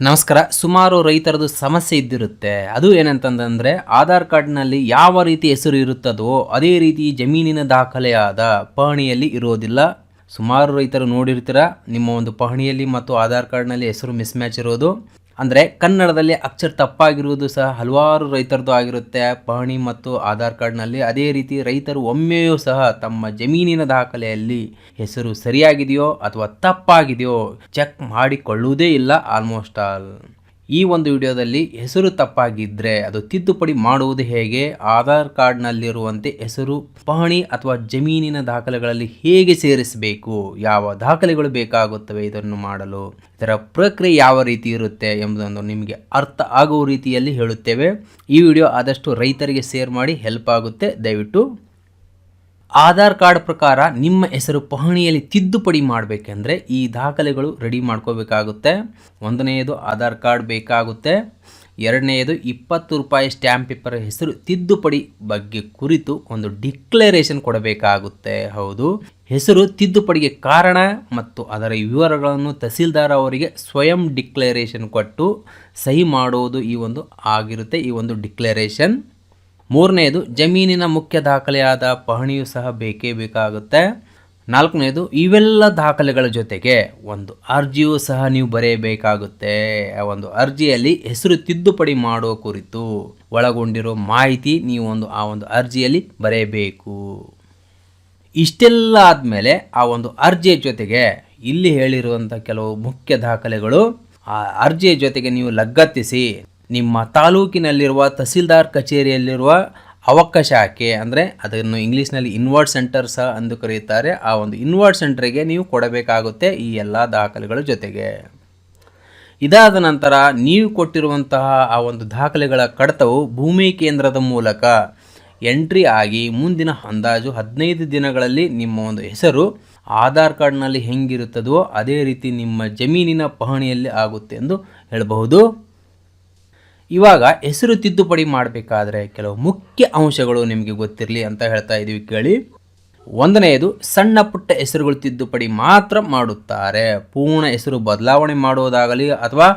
ನಮಸ್ಕಾರ. ಸುಮಾರು ರೈತರದು ಸಮಸ್ಯೆ ಇದ್ದಿರುತ್ತೆ. ಅದು ಏನಂತಂದರೆ, ಆಧಾರ್ ಕಾರ್ಡ್ನಲ್ಲಿ ಯಾವ ರೀತಿ ಹೆಸರು ಇರುತ್ತದೋ, ಅದೇ ರೀತಿ ಜಮೀನಿನ ದಾಖಲೆಯಾದ ಪಹಣಿಯಲ್ಲಿ ಇರೋದಿಲ್ಲ. ಸುಮಾರು ರೈತರು ನೋಡಿರ್ತೀರ, ನಿಮ್ಮ ಒಂದು ಪಹಣಿಯಲ್ಲಿ ಮತ್ತು ಆಧಾರ್ ಕಾರ್ಡ್ನಲ್ಲಿ ಹೆಸರು ಮಿಸ್ ಮ್ಯಾಚ್ ಇರೋದು. ಅಂದರೆ ಕನ್ನಡದಲ್ಲಿ ಅಕ್ಷರ ತಪ್ಪಾಗಿರುವುದು ಸಹ ಹಲವಾರು ರೈತರದ್ದು ಆಗಿರುತ್ತೆ. ಪಹಣಿ ಮತ್ತು ಆಧಾರ್ ಕಾರ್ಡ್ನಲ್ಲಿ ಅದೇ ರೀತಿ ರೈತರು ಒಮ್ಮೆಯೂ ಸಹ ತಮ್ಮ ಜಮೀನಿನ ದಾಖಲೆಯಲ್ಲಿ ಹೆಸರು ಸರಿಯಾಗಿದೆಯೋ ಅಥವಾ ತಪ್ಪಾಗಿದೆಯೋ ಚೆಕ್ ಮಾಡಿಕೊಳ್ಳುವುದೇ ಇಲ್ಲ ಆಲ್ಮೋಸ್ಟ್ ಆಲ್. ಈ ಒಂದು ವಿಡಿಯೋದಲ್ಲಿ ಹೆಸರು ತಪ್ಪಾಗಿದ್ದರೆ ಅದು ತಿದ್ದುಪಡಿ ಮಾಡುವುದು ಹೇಗೆ, ಆಧಾರ್ ಕಾರ್ಡ್ನಲ್ಲಿರುವಂತೆ ಹೆಸರು, ಪಹಣಿ ಅಥವಾ ಜಮೀನಿನ ದಾಖಲೆಗಳಲ್ಲಿ ಹೇಗೆ ಸೇರಿಸಬೇಕು, ಯಾವ ದಾಖಲೆಗಳು ಬೇಕಾಗುತ್ತವೆ ಇದನ್ನು ಮಾಡಲು, ಇದರ ಪ್ರಕ್ರಿಯೆ ಯಾವ ರೀತಿ ಇರುತ್ತೆ ಎಂಬುದನ್ನು ನಿಮಗೆ ಅರ್ಥ ಆಗುವ ರೀತಿಯಲ್ಲಿ ಹೇಳುತ್ತೇವೆ. ಈ ವಿಡಿಯೋ ಆದಷ್ಟು ರೈತರಿಗೆ ಶೇರ್ ಮಾಡಿ, ಹೆಲ್ಪ್ ಆಗುತ್ತೆ. ದಯವಿಟ್ಟು ಆಧಾರ್ ಕಾರ್ಡ್ ಪ್ರಕಾರ ನಿಮ್ಮ ಹೆಸರು ಪಹಣಿಯಲ್ಲಿ ತಿದ್ದುಪಡಿ ಮಾಡಬೇಕೆಂದರೆ ಈ ದಾಖಲೆಗಳು ರೆಡಿ ಮಾಡ್ಕೋಬೇಕಾಗುತ್ತೆ. ಒಂದನೆಯದು ಆಧಾರ್ ಕಾರ್ಡ್ ಬೇಕಾಗುತ್ತೆ. ಎರಡನೆಯದು ಇಪ್ಪತ್ತು ರೂಪಾಯಿ ಸ್ಟ್ಯಾಂಪ್ ಪೇಪರ್ ಹೆಸರು ತಿದ್ದುಪಡಿ ಬಗ್ಗೆ ಕುರಿತು ಒಂದು ಡಿಕ್ಲರೇಷನ್ ಕೊಡಬೇಕಾಗುತ್ತೆ. ಹೌದು. ಹೆಸರು ತಿದ್ದುಪಡಿಗೆ ಕಾರಣ ಮತ್ತು ಅದರ ವಿವರಗಳನ್ನು ತಹಸೀಲ್ದಾರ್ ಅವರಿಗೆ ಸ್ವಯಂ ಡಿಕ್ಲರೇಷನ್ ಕೊಟ್ಟು ಸಹಿ ಮಾಡುವುದು ಈ ಒಂದು ಆಗಿರುತ್ತೆ ಈ ಒಂದು ಡಿಕ್ಲರೇಷನ್ ಮೂರನೆಯದು ಜಮೀನಿನ ಮುಖ್ಯ ದಾಖಲೆಯಾದ ಪಹಣಿಯು ಸಹ ಬೇಕೇ ಬೇಕಾಗುತ್ತೆ. ನಾಲ್ಕನೆಯದು ಇವೆಲ್ಲ ದಾಖಲೆಗಳ ಜೊತೆಗೆ ಒಂದು ಅರ್ಜಿಯೂ ಸಹ ನೀವು ಬರೆಯಬೇಕಾಗುತ್ತೆ. ಆ ಒಂದು ಅರ್ಜಿಯಲ್ಲಿ ಹೆಸರು ತಿದ್ದುಪಡಿ ಮಾಡುವ ಕುರಿತು ಒಳಗೊಂಡಿರೋ ಮಾಹಿತಿ ನೀವು ಒಂದು ಆ ಒಂದು ಅರ್ಜಿಯಲ್ಲಿ ಬರೆಯಬೇಕು. ಇಷ್ಟೆಲ್ಲ ಆದಮೇಲೆ ಆ ಒಂದು ಅರ್ಜಿಯ ಜೊತೆಗೆ ಇಲ್ಲಿ ಹೇಳಿರುವಂಥ ಕೆಲವು ಮುಖ್ಯ ದಾಖಲೆಗಳು, ಆ ಅರ್ಜಿಯ ಜೊತೆಗೆ ನೀವು ಲಗತ್ತಿಸಿ ನಿಮ್ಮ ತಾಲೂಕಿನಲ್ಲಿರುವ ತಹಸೀಲ್ದಾರ್ ಕಚೇರಿಯಲ್ಲಿರುವ ಅವಕಾಶಕ್ಕೆ ಶಾಖೆ ಅಂದರೆ ಅದನ್ನು ಇಂಗ್ಲೀಷ್ನಲ್ಲಿ ಇನ್ವರ್ಟ್ ಸೆಂಟರ್ ಸಹ ಎಂದು ಕರೆಯುತ್ತಾರೆ. ಆ ಒಂದು ಇನ್ವರ್ಟ್ ಸೆಂಟ್ರಿಗೆ ನೀವು ಕೊಡಬೇಕಾಗುತ್ತೆ ಈ ಎಲ್ಲ ದಾಖಲೆಗಳ ಜೊತೆಗೆ. ಇದಾದ ನಂತರ ನೀವು ಕೊಟ್ಟಿರುವಂತಹ ಆ ಒಂದು ದಾಖಲೆಗಳ ಕಡತವು ಭೂಮಿ ಕೇಂದ್ರದ ಮೂಲಕ ಎಂಟ್ರಿ ಆಗಿ ಮುಂದಿನ ಅಂದಾಜು ಹದಿನೈದು ದಿನಗಳಲ್ಲಿ ನಿಮ್ಮ ಒಂದು ಹೆಸರು, ಆಧಾರ್ ಕಾರ್ಡ್ನಲ್ಲಿ ಹೆಂಗಿರುತ್ತದೋ ಅದೇ ರೀತಿ ನಿಮ್ಮ ಜಮೀನಿನ ಪಹಣಿಯಲ್ಲಿ ಆಗುತ್ತೆ ಎಂದು ಹೇಳಬಹುದು. ಇವಾಗ ಹೆಸರು ತಿದ್ದುಪಡಿ ಮಾಡಬೇಕಾದ್ರೆ ಕೆಲವು ಮುಖ್ಯ ಅಂಶಗಳು ನಿಮಗೆ ಗೊತ್ತಿರಲಿ ಅಂತ ಹೇಳ್ತಾ ಇದ್ದೀವಿ ಕೇಳಿ. ಒಂದನೆಯದು, ಸಣ್ಣ ಪುಟ್ಟ ಹೆಸರುಗಳು ತಿದ್ದುಪಡಿ ಮಾತ್ರ ಮಾಡುತ್ತಾರೆ. ಪೂರ್ಣ ಹೆಸರು ಬದಲಾವಣೆ ಮಾಡುವುದಾಗಲಿ ಅಥವಾ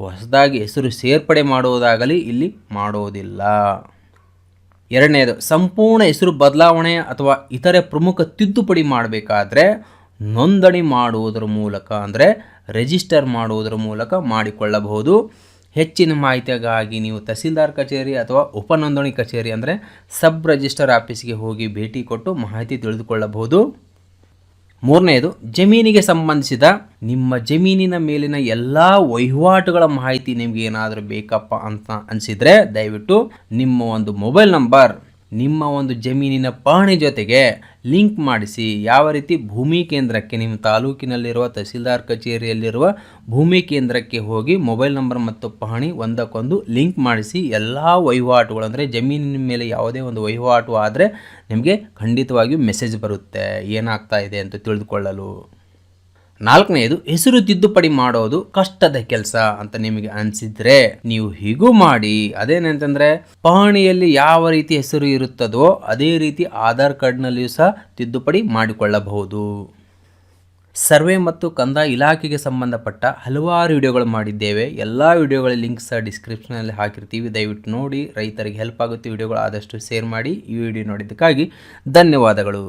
ಹೊಸದಾಗಿ ಹೆಸರು ಸೇರ್ಪಡೆ ಮಾಡುವುದಾಗಲಿ ಇಲ್ಲಿ ಮಾಡುವುದಿಲ್ಲ ಎರಡನೆಯದು, ಸಂಪೂರ್ಣ ಹೆಸರು ಬದಲಾವಣೆ ಅಥವಾ ಇತರೆ ಪ್ರಮುಖ ತಿದ್ದುಪಡಿ ಮಾಡಬೇಕಾದ್ರೆ ನೋಂದಣಿ ಮಾಡುವುದರ ಮೂಲಕ ಅಂದರೆ ರಿಜಿಸ್ಟರ್ ಮಾಡುವುದರ ಮೂಲಕ ಮಾಡಿಕೊಳ್ಳಬಹುದು. ಹೆಚ್ಚಿನ ಮಾಹಿತಿಗಾಗಿ ನೀವು ತಹಸೀಲ್ದಾರ್ ಕಚೇರಿ ಅಥವಾ ಉಪನೋಂದಣಿ ಕಚೇರಿ ಅಂದರೆ ಸಬ್ ರಿಜಿಸ್ಟರ್ ಆಫೀಸ್ಗೆ ಹೋಗಿ ಭೇಟಿ ಕೊಟ್ಟು ಮಾಹಿತಿ ತಿಳಿದುಕೊಳ್ಳಬಹುದು. ಮೂರನೆಯದು ಜಮೀನಿಗೆ ಸಂಬಂಧಿಸಿದ ನಿಮ್ಮ ಜಮೀನಿನ ಮೇಲಿನ ಎಲ್ಲ ವಹಿವಾಟುಗಳ ಮಾಹಿತಿ ನಿಮಗೆ ಏನಾದರೂ ಬೇಕಪ್ಪ ಅಂತ ಅನಿಸಿದರೆ ದಯವಿಟ್ಟು ನಿಮ್ಮ ಒಂದು ಮೊಬೈಲ್ ನಂಬರ್ ನಿಮ್ಮ ಒಂದು ಜಮೀನಿನ ಪಹಣಿ ಜೊತೆಗೆ ಲಿಂಕ್ ಮಾಡಿಸಿ ಯಾವ ರೀತಿ ಭೂಮಿ ಕೇಂದ್ರಕ್ಕೆ ನಿಮ್ಮ ತಾಲೂಕಿನಲ್ಲಿರುವ ತಹಸೀಲ್ದಾರ್ ಕಚೇರಿಯಲ್ಲಿರುವ ಭೂಮಿ ಕೇಂದ್ರಕ್ಕೆ ಹೋಗಿ ಮೊಬೈಲ್ ನಂಬರ್ ಮತ್ತು ಪಹಣಿ ಒಂದಕ್ಕೊಂದು ಲಿಂಕ್ ಮಾಡಿಸಿ ಎಲ್ಲ ವಹಿವಾಟುಗಳು ಅಂದರೆ ಜಮೀನಿನ ಮೇಲೆ ಯಾವುದೇ ಒಂದು ವಹಿವಾಟು ಆದರೆ ನಿಮಗೆ ಖಂಡಿತವಾಗಿಯೂ ಮೆಸೇಜ್ ಬರುತ್ತೆ. ಏನಾಗ್ತಾ ಇದೆ ಅಂತ ತಿಳಿದುಕೊಳ್ಳಲು. ನಾಲ್ಕನೆಯದು, ಹೆಸರು ತಿದ್ದುಪಡಿ ಮಾಡೋದು ಕಷ್ಟದ ಕೆಲಸ ಅಂತ ನಿಮಗೆ ಅನಿಸಿದ್ರೆ ನೀವು ಹೀಗೂ ಮಾಡಿ, ಅದೇನಂತಂದ್ರೆ ಪಹಣಿಯಲ್ಲಿ ಯಾವ ರೀತಿ ಹೆಸರು ಇರುತ್ತದೋ ಅದೇ ರೀತಿ ಆಧಾರ್ ಕಾರ್ಡ್ನಲ್ಲಿಯೂ ಸಹ ತಿದ್ದುಪಡಿ ಮಾಡಿಕೊಳ್ಳಬಹುದು. ಸರ್ವೆ ಮತ್ತು ಕಂದ ಇಲಾಖೆಗೆ ಸಂಬಂಧಪಟ್ಟ ಹಲವಾರು ವಿಡಿಯೋಗಳು ಮಾಡಿದ್ದೇವೆ. ಎಲ್ಲ ವಿಡಿಯೋಗಳ ಲಿಂಕ್ ಸಹ ಡಿಸ್ಕ್ರಿಪ್ಷನಲ್ಲಿ ಹಾಕಿರ್ತೀವಿ. ದಯವಿಟ್ಟು ನೋಡಿ, ರೈತರಿಗೆ ಹೆಲ್ಪ್ ಆಗುತ್ತೆ, ವಿಡಿಯೋಗಳು ಆದಷ್ಟು ಶೇರ್ ಮಾಡಿ ಈ ವಿಡಿಯೋ ನೋಡಿದ್ದಕ್ಕಾಗಿ ಧನ್ಯವಾದಗಳು.